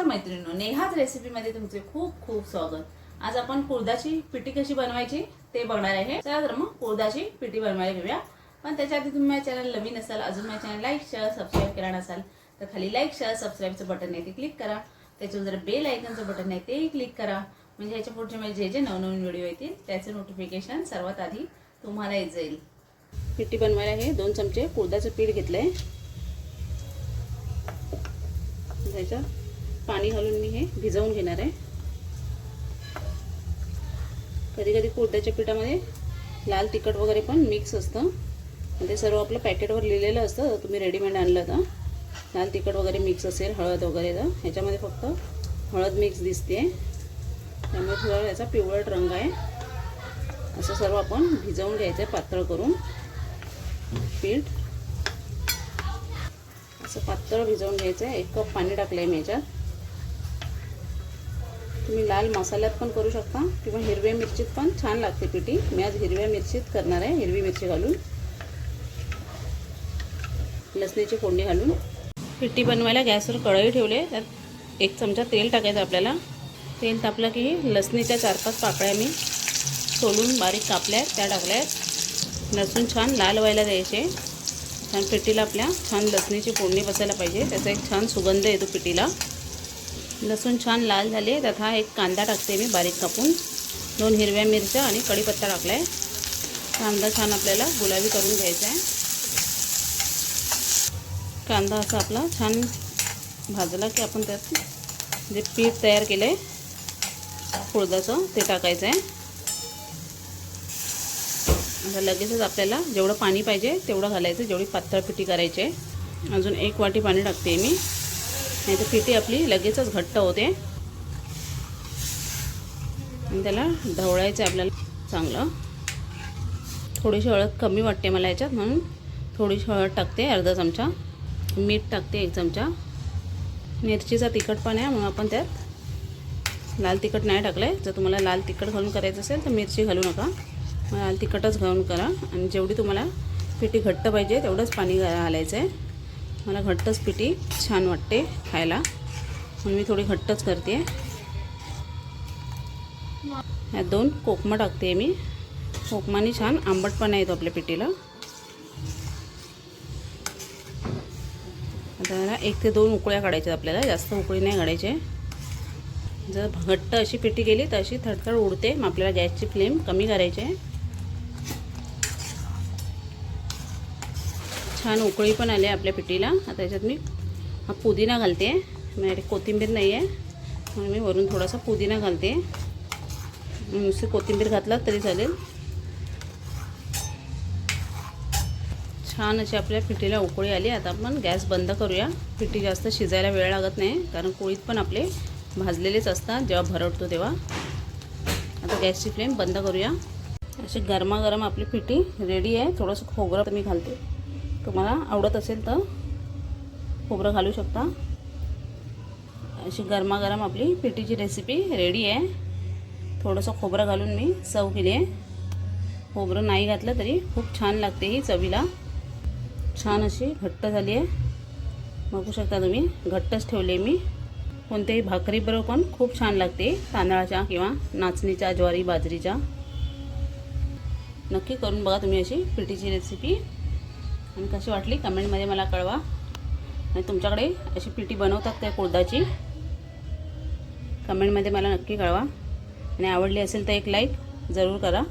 रेसिपीमध्ये तुमचे खूप खूप स्वागत. आज आपण कुळदाची पिठी कशी बनवायची ते बघणार आहे. चला तर मग कुळदाची पिठी बनवायला घेऊया. पण त्याच्या आधी तुम्ही माझ्या चॅनल नवीन असाल अजून माझ्या चॅनल लाईक शेअर सबस्क्राईब केला नसाल तर खाली लाईक शेअर सबस्क्राईबचं बटन आहे ते क्लिक करा. त्याच्यावर जर बेल आयकनचं बटन आहे तेही क्लिक करा. म्हणजे ह्याच्या पुढचे माझे जे जे नवनवीन व्हिडिओ येतील त्याचे नोटिफिकेशन सर्वात आधी तुम्हाला येत जाईल. पिठी बनवायला हे दोन चमचे कुळदाचं पीठ घेतलं आहे त्याच्यात पाणी घालून मी हे भिजवून घेणार आहे. कधी कधी कुर्त्याच्या पिठामध्ये लाल तिखट वगैरे पण मिक्स असतं. ते सर्व आपलं पॅकेटवर लिहिलेलं असतं तुम्ही रेडीमेड आणलं तर. लाल तिखट वगैरे मिक्स असेल हळद वगैरे तर. ह्याच्यामध्ये फक्त हळद मिक्स दिसते त्यामुळे थोडा याचा पिवळट रंग आहे. असं सर्व आपण भिजवून घ्यायचं आहे पातळ करून. पीठ. असं पातळ भिजवून घ्यायचं आहे. एक कप पाणी टाकलं आहे मी याच्यात. तुम्ही लाल मसाल्यात पण करू शकता किंवा हिरव्या मिरचीत पण छान लागते पिठी. मी आज हिरव्या मिरचीत करणार आहे हिरवी मिरची घालून. लसणीची फोडणी घालून. पिठी बनवायला गॅसवर कढई ठेवले त्यात एक चमचा तेल टाकायचं आपल्याला. तेल तापलं की लसणीच्या चार पाच पाकळ्या मी सोलून बारीक कापल्या त्या टाकल्या. आहेत लसूण छान लाल व्हायला द्यायचे. छान पिठीला आपल्या छान लसणीची फोडणी बसायला पाहिजे. त्याचा एक छान सुगंध येतो पिठीला. लसूण छान लाल झाले त्यात हा एक कांदा टाकते मी बारीक कापून. दोन हिरव्या मिरच्या आणि कढीपत्ता टाकला आहे कांदा छान आपल्याला गुलाबी करून घ्यायचा आहे. कांदा असा आपला छान भाजला की आपण त्यात जे पीठ तयार केलं आहे कुळदाचं ते टाकायचं आहे आता लगेचच आपल्याला जेवढं पाणी पाहिजे तेवढं घालायचं जेवढी पातळ पिठी करायची आहे. अजून एक वाटी पाणी टाकते मी. नाही तर पिठी आपली लगेचच घट्ट होते. आणि त्याला ढवळायचं आहे आपल्याला चांगलं. थोडीशी हळद कमी वाटते मला याच्यात म्हणून थोडीशी हळद टाकते अर्धा चमचा. मीठ टाकते एक चमचा. मिरचीचा तिखट पण आहे म्हणून आपण त्यात लाल तिखट नाही टाकलं आहे जर तुम्हाला लाल तिखट घालून करायचं असेल तर मिरची घालू नका. लाल तिखटच घालून करा. आणि जेवढी तुम्हाला पिठी घट्ट पाहिजे तेवढंच पाणी घालायचं आहे मला घट्टच पिठी छान वाटते खायला. म्हणून मी थोडी घट्टच करते. यात दोन कोकमं टाकते मी. कोकमानी छान आंबटपणा येतो आपल्या पिठीला. आता एक ते दोन उकळ्या काढायच्या आपल्याला. जास्त उकळी नाही काढायचे. जर घट्ट अशी पिठी गेली तर अशी थडथड उडते. मग आपल्याला गॅसची फ्लेम कमी करायची आहे. छान उकळी पण आली आहे आपल्या पिठीला. आता त्याच्यात मी हा पुदिना घालते. माझ्याकडे कोथिंबीर नाही आहे. म्हणून मी वरून थोडासा पुदिना घालते. नुसती कोथिंबीर घातला तरी चालेल. छान अशी आपल्या पिठीला उकळी आली. आता आपण गॅस बंद करूया. पिठी जास्त शिजायला वेळ लागत नाही कारण पोळीत पण आपले भाजलेलेच असतात जेव्हा भरडतो तेव्हा. आता गॅसची फ्लेम बंद करूया. अशी गरमागरम आपली पिठी रेडी आहे. थोडंसं खोबरं तर मी घालते. तुम्हाला आवडत असेल तर खोबरं घालू शकता. अशी गरमागरम आपली पिठीची रेसिपी रेडी आहे. थोडंसं खोबरं घालून मी चव केली आहे. खोबरं नाही घातलं तरी खूप छान लागते ही चवीला. छान अशी घट्ट झाली आहे. बघू शकता तुम्ही घट्टच ठेवले मी. कोणत्याही भाकरीबरोबर पण खूप छान लागते तांदळाच्या किंवा नाचणीच्या ज्वारी बाजरीच्या. नक्की करून बघा तुम्ही अशी पिठीची रेसिपी आणि कशी वाटली? कमेंटमध्ये मला कळवा. आणि तुमच्याकडे अशी पिठी बनवतात त्या कुळदाची कमेंटमध्ये मला नक्की कळवा. आणि आवडली असेल तर एक लाईक जरूर करा.